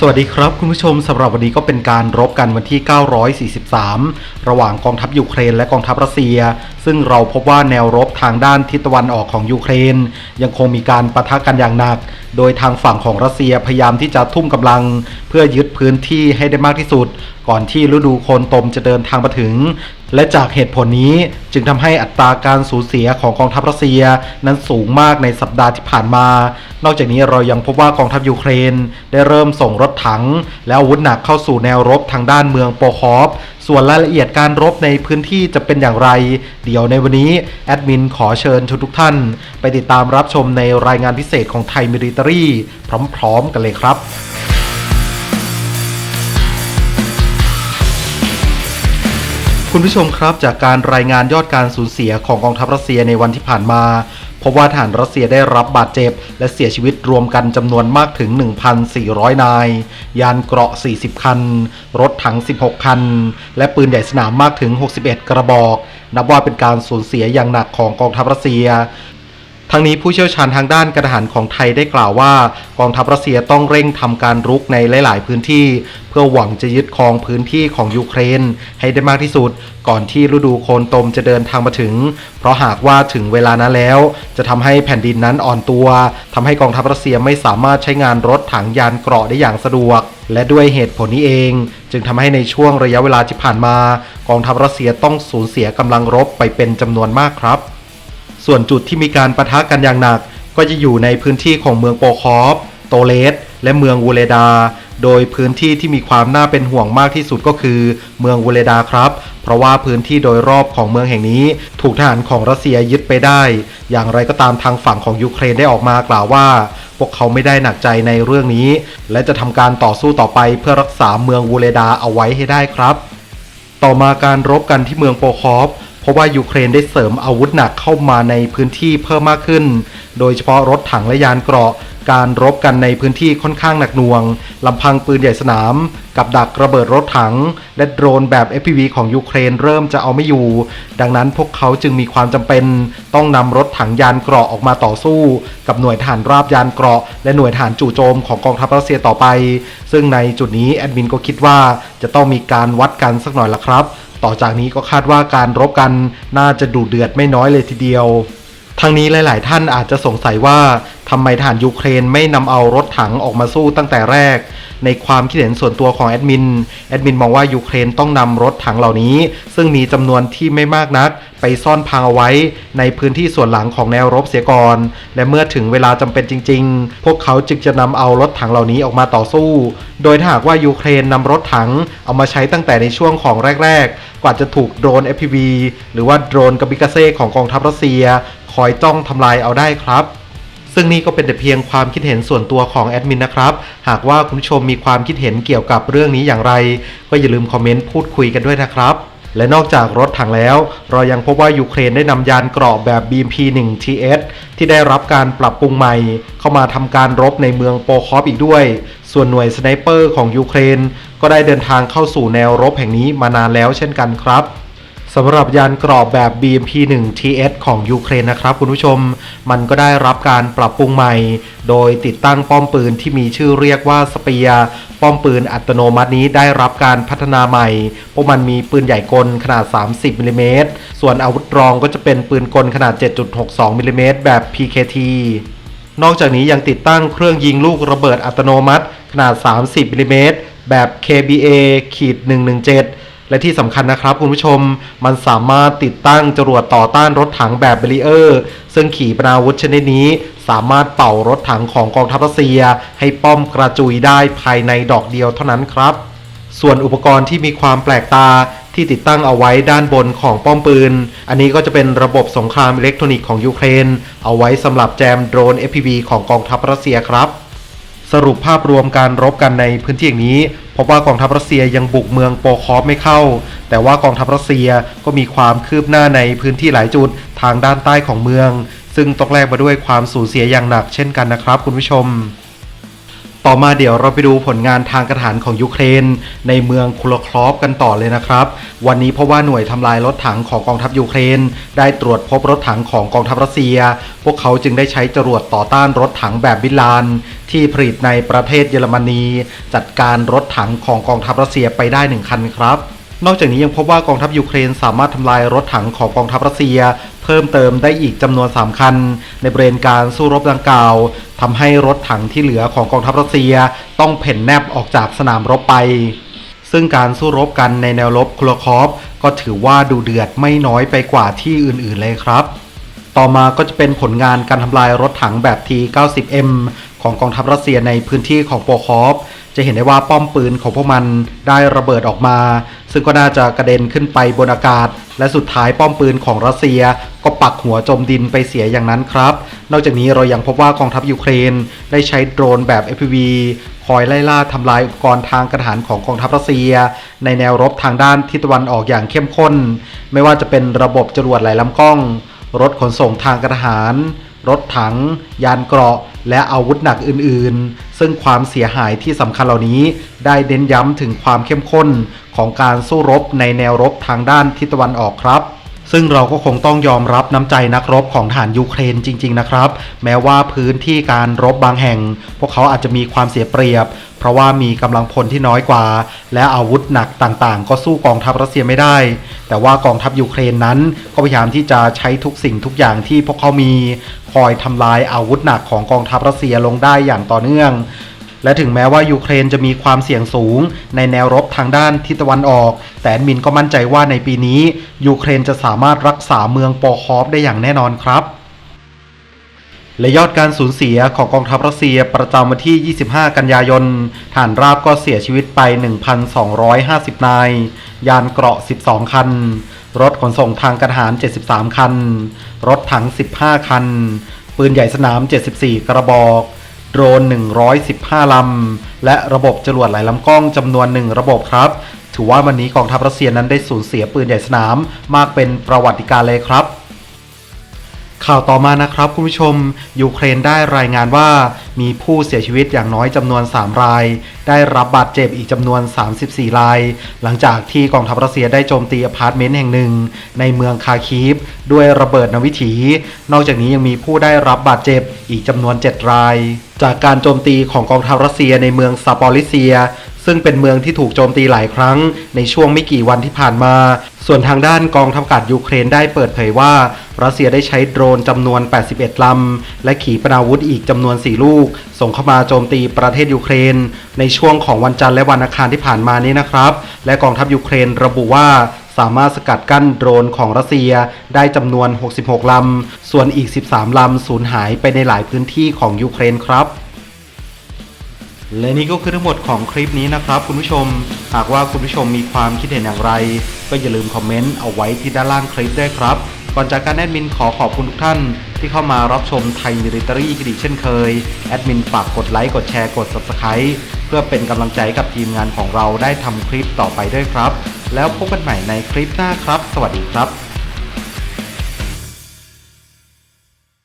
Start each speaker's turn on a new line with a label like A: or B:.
A: สวัสดีครับคุณผู้ชมสำหรับวันนี้ก็เป็นการรบกันวันที่ 943 ระหว่างกองทัพยูเครนและกองทัพรัสเซีย ซึ่งเราพบว่าแนวรบทางด้านทิศตะวันออกของยูเครน ยังคงมีการปะทะกันอย่างหนัก โดยทางฝั่งของรัสเซียพยายามที่จะทุ่มกำลัง เพื่อยึดพื้นที่ให้ได้มากที่สุด ก่อนที่ฤดูโคนตมจะเดินทางมาถึง และจากเหตุผลนี้จึงทำให้อัตราการสูญเสียของกองทัพรัสเซียนั้นสูงมากในสัปดาห์ที่ผ่านมา นอกจากนี้เรายังพบว่ากองทัพยูเครน ได้เริ่มส่งรถถัง และอาวุธหนักเข้าสู่แนวรบทางด้านเมืองโปคอฟ ส่วนรายละเอียดการรบในพื้นที่จะเป็นอย่างไร เดี๋ยวในวันนี้แอดมินขอเชิญทุกท่าน ไปติดตามรับชมในรายงานพิเศษของไทยมิลิเตอรี่พร้อมๆกันเลยครับคุณผู้ชมครับจากการรายงานยอดการสูญเสียของกองทัพรัสเซียในวันที่ผ่านมา พบว่าทหารรัสเซียได้รับบาดเจ็บ และเสียชีวิตรวมกันจำนวนมากถึง 1,400 นาย ยานเกราะ 40 คัน รถถัง 16 คัน และปืนใหญ่สนามมากถึง 61 กระบอก นับว่าเป็นการสูญเสียอย่างหนักของกองทัพรัสเซีย ทั้งนี้ผู้เชี่ยวชาญทางด้านการทหารของไทยได้กล่าวว่า กองทัพรัสเซียต้องเร่งทำการรุกในหลาย ๆ พื้นที่ เพื่อหวังจะยึดครองพื้นที่ของยูเครน ให้ได้มากที่สุด ก่อนที่ฤดูโคลนตมจะเดินทางมาถึง เพราะหากว่าถึงเวลานั้นแล้ว จะทำให้แผ่นดินนั้นอ่อนตัวทำให้กองทัพรัสเซียไม่สามารถใช้งานรถถังยานเกราะได้อย่างสะดวก และด้วยเหตุผลนี้เอง จึงทำให้ในช่วงระยะเวลาที่ผ่านมา กองทัพรัสเซียต้องสูญเสียกำลังรบไปเป็นจำนวนมากครับ ส่วนจุดที่มีการประทะกันอย่างหนัก ก็จะอยู่ในพื้นที่ของเมืองโปคอฟ โตเลส และเมืองวูเลดา โดยพื้นที่ที่มีความน่าเป็นห่วงมากที่สุดก็คือ เมืองวูเลดาครับ เพราะว่าพื้นที่โดยรอบของเมืองแห่งนี้ ถูกทหารของรัสเซียยึดไปได้ อย่างไรก็ตามทางฝั่งของยูเครนได้ออกมากล่าวว่า พวกเขาไม่ได้หนักใจในเรื่องนี้ และจะทำการต่อสู้ต่อไปเพื่อรักษาเมืองวูเลดาเอาไว้ให้ได้ครับ ต่อมาการรบกันที่เมืองโปคอฟ ราะว่ายูเครนได้เสริมอาวุธหนักเข้ามาในพื้นที่เพิ่มมากขึ้น โดยเฉพาะรถถังและยานเกราะ การรบกันในพื้นที่ค่อนข้างหนักหน่วงลำพังปืนใหญ่สนาม กับดักระเบิดรถถัง และโดรนแบบ FPV ของยูเครนเริ่มจะเอาไม่อยู่ ดังนั้นพวกเขาจึงมีความจำเป็น ต้องนำรถถังยานเกราะออกมาต่อสู้ กับหน่วยทหารราบยานเกราะ และหน่วยทหารจู่โจมของกองทัพรัสเซียต่อไป ซึ่งในจุดนี้แอดมินก็คิดว่าจะต้องมีการวัดกันสักหน่อยละครับ ต่อจากนี้ก็คาดว่าการรบกันน่าจะดุเดือดไม่น้อยเลยทีเดียวทางนี้หลาย ๆ ท่านอาจจะสงสัยว่า ทำไมทหารยูเครนไม่นำเอารถถังออกมาสู้ตั้งแต่แรก ในความคิดเห็นส่วนตัวของแอดมิน แอดมินมองว่ายูเครนต้องนำรถถังเหล่านี้ ซึ่งมีจำนวนที่ไม่มากนัก ไปซ่อนพังเอาไว้ ในพื้นที่ส่วนหลังของแนวรบเสียก่อน และเมื่อถึงเวลาจำเป็นจริง ๆ พวกเขาจึงจะนำเอารถถังเหล่านี้ออกมาต่อสู้ โดยถ้าหากว่ายูเครนนำรถถังเอามาใช้ตั้งแต่ในช่วงของแรก ๆ กว่าจะถูกโดรน FPV หรือว่าโดรนกาบิกาเซ่ของกองทัพรัสเซีย คอยจ้องทำลายเอาได้ครับ ซึ่งนี่ก็เป็นแต่เพียงความคิดเห็นส่วนตัวของแอดมินนะครับ หากว่าคุณผู้ชมมีความคิดเห็นเกี่ยวกับเรื่องนี้อย่างไร ก็อย่าลืมคอมเมนต์พูดคุยกันด้วยนะครับ และนอกจากรถถังแล้ว เรายังพบว่ายูเครนได้นำยานเกราะแบบ BMP-1 TS ที่ได้รับการปรับปรุงใหม่ เข้ามาทำการรบในเมืองโปคอฟอีกด้วย ส่วนหน่วยสไนเปอร์ของยูเครน ก็ได้เดินทางเข้าสู่แนวรบแห่งนี้มานานแล้วเช่นกันครับ สำหรับยานกรอบแบบ BMP-1 TS ของยูเครนนะครับคุณผู้ชม มันก็ได้รับการปรับปรุงใหม่ โดยติดตั้งป้อมปืนที่มีชื่อเรียกว่าสเปียป้อมปืนอัตโนมัตินี้ได้รับการพัฒนาใหม่เพราะมันมีปืนใหญ่กลขนาด 30มิลลิเมตรส่วนอาวุธรองก็จะเป็นปืนกลขนาด 7.62มิลลิเมตรแบบ PKT นอกจากนี้ยังติดตั้งเครื่องยิงลูกระเบิดอัตโนมัติ ขนาด 30มิลลิเมตรแบบ KBA ขีด117 และที่สำคัญนะครับคุณผู้ชมมันสามารถติดตั้งจรวดต่อต้านรถถังแบบเบรีเออร์ ซึ่งขีปนาวุธชนิดนี้ สามารถเป่ารถถังของกองทัพรัสเซีย ให้ป้อมกระจุยได้ภายในดอกเดียวเท่านั้นครับ ส่วนอุปกรณ์ที่มีความแปลกตาที่ติดตั้งเอาไว้ด้านบนของป้อมปืน อันนี้ก็จะเป็นระบบสงครามอิเล็กทรอนิกส์ของยูเครน เอาไว้สำหรับแจมโดรน FPV ของกองทัพรัสเซียครับ สรุปภาพรวมการรบกันในพื้นที่อย่างนี้พบว่ากองทัพรัสเซียยังบุกเมืองโปคอฟไม่เข้า แต่ว่ากองทัพรัสเซียก็มีความคืบหน้าในพื้นที่หลายจุดทางด้านใต้ของเมือง ซึ่งตกแลกมาด้วยความสูญเสียอย่างหนักเช่นกันนะครับคุณผู้ชม ต่อมาเดี๋ยวเราไปดูผลงานทางกระฐานของยูเครน ในเมืองคุลคลอฟกันต่อเลยนะครับ วันนี้เพราะว่าหน่วยทำลายรถถังของกองทัพยูเครน ได้ตรวจพบรถถังของกองทัพรัสเซีย พวกเขาจึงได้ใช้จรวดต่อต้านรถถังแบบบิลาน ที่ผลิตในประเทศเยอรมนี จัดการรถถังของกองทัพรัสเซียไปได้หนึ่งคันครับนอกจากนี้ยังพบว่ากองทัพยูเครนสามารถทำลายรถถังของกองทัพรัสเซีย พิ่มเติมได้อีกจำนวน 3 คัน ในบริเวณการสู้รบดังกล่าวทำให้รถถังที่เหลือของกองทัพรัสเซียต้องเพ่นแนบออกจากสนามรบไป ซึ่งการสู้รบกันในแนวรบคุลคอฟก็ถือว่าดูเดือดไม่น้อยไปกว่าที่อื่นๆเลยครับ ต่อมาก็จะเป็นผลงานการทำลายรถถังแบบ T-90M ของกองทัพรัสเซียในพื้นที่ของโปคอฟจะเห็นได้ว่าป้อมปืนของพวกมันได้ระเบิดออกมา ซึ่งก็น่าจะกระเด็นขึ้นไปบนอากาศ และสุดท้ายป้อมปืนของรัสเซีย ก็ปักหัวจมดินไปเสียอย่างนั้นครับ นอกจากนี้เรายังพบว่ากองทัพยูเครน ได้ใช้โดรนแบบ FPV คอยไล่ล่าทำลายอุปกรณ์ทางกระฐานของกองทัพรัสเซีย ในแนวรบทางด้านทิศตะวันออกอย่างเข้มข้น ไม่ว่าจะเป็นระบบจรวดไหลลำกล้อง รถขนส่งทางกระฐาน รถถัง ยานเกราะ และอาวุธหนักอื่นๆ ซึ่งความเสียหายที่สำคัญเหล่านี้ ได้เน้นย้ำถึงความเข้มข้นของการสู้รบในแนวรบทางด้านทิศตะวันออกครับซึ่งเราก็คงต้องยอมรับน้ำใจนักรบของฐานยูเครนจริง ๆ นะครับ แม้ว่าพื้นที่การรบบางแห่ง พวกเขาอาจจะมีความเสียเปรียบ เพราะว่ามีกำลังพลที่น้อยกว่า และอาวุธหนักต่างๆ ก็สู้กองทัพรัสเซียไม่ได้ แต่ว่ากองทัพยูเครนนั้นก็พยายามที่จะใช้ทุกสิ่งทุกอย่างที่พวกเขามีคอยทำลายอาวุธหนักของกองทัพรัสเซียลงได้อย่างต่อเนื่องและถึงแม้ว่ายูเครนจะมีความเสี่ยงสูง ในแนวรบทางด้านทิศตะวันออก แต่มินก็มั่นใจว่าในปีนี้ยูเครนจะสามารถรักษาเมืองปอคอฟได้อย่างแน่นอนครับ และยอดการสูญเสียของกองทัพรัสเซียประจำวันที่ 25 กันยายน ฐานราบก็เสียชีวิตไป 1,250 นาย ยานเกราะ 12 คัน รถขนส่งทางกระหาร 73 คัน รถถัง 15 คัน ปืนใหญ่สนาม 74 กระบอก โดรน 115 ลำ และระบบจรวดหลายลำกล้องจำนวน 1 ระบบครับ ถือว่าวันนี้กองทัพรัสเซียนั้นได้สูญเสียปืนใหญ่สนามมากเป็นประวัติการเลยครับ ข่าวต่อมานะครับคุณผู้ชม ยูเครนได้รายงานว่ามีผู้เสียชีวิตอย่างน้อยจำนวน 3 ราย ได้รับบาดเจ็บอีกจำนวน 34 ราย หลังจากที่กองทัพรัสเซียได้โจมตีอพาร์ตเมนต์แห่งหนึ่ง ในเมืองคาคีฟ ด้วยระเบิดนวิถี นอกจากนี้ยังมีผู้ได้รับบาดเจ็บอีกจำนวน 7 ราย จากการโจมตีของกองทัพรัสเซียในเมืองซาปอริเซีย ซึ่งเป็นเมืองที่ถูกโจมตีหลายครั้งในช่วงไม่กี่วันที่ผ่านมา ส่วนทางด้านกองทัพอากาศยูเครนได้เปิดเผยว่า รัสเซียได้ใช้โดรนจำนวน 81 ลำ และขีปนาวุธอีกจำนวน 4 ลูก ส่งเข้ามาโจมตีประเทศยูเครน ในช่วงของวันจันทร์และวันอังคารที่ผ่านมานี้นะครับ และกองทัพยูเครนระบุว่าสามารถสกัดกั้นโดรนของรัสเซียได้จำนวน 66 ลำ ส่วนอีก 13 ลำสูญหายไปในหลายพื้นที่ของยูเครนครับ และนี่ก็คือทั้งหมดของคลิปนี้นะครับคุณผู้ชม หากว่าคุณผู้ชมมีความคิดเห็นอย่างไร ก็อย่าลืมคอมเมนต์เอาไว้ที่ด้านล่างคลิปได้ครับ ก่อนจากการแอดมินขอขอบคุณทุกท่าน ที่เข้ามารับชมไทยมิลิตอรี่คดีเช่นเคย แอดมินฝากกดไลค์ กดแชร์ กด Subscribe เพื่อเป็นกำลังใจกับทีมงานของเราได้ทำคลิปต่อไปด้วยครับ แล้วพบกันใหม่ในคลิปหน้าครับ สวัสดีครับ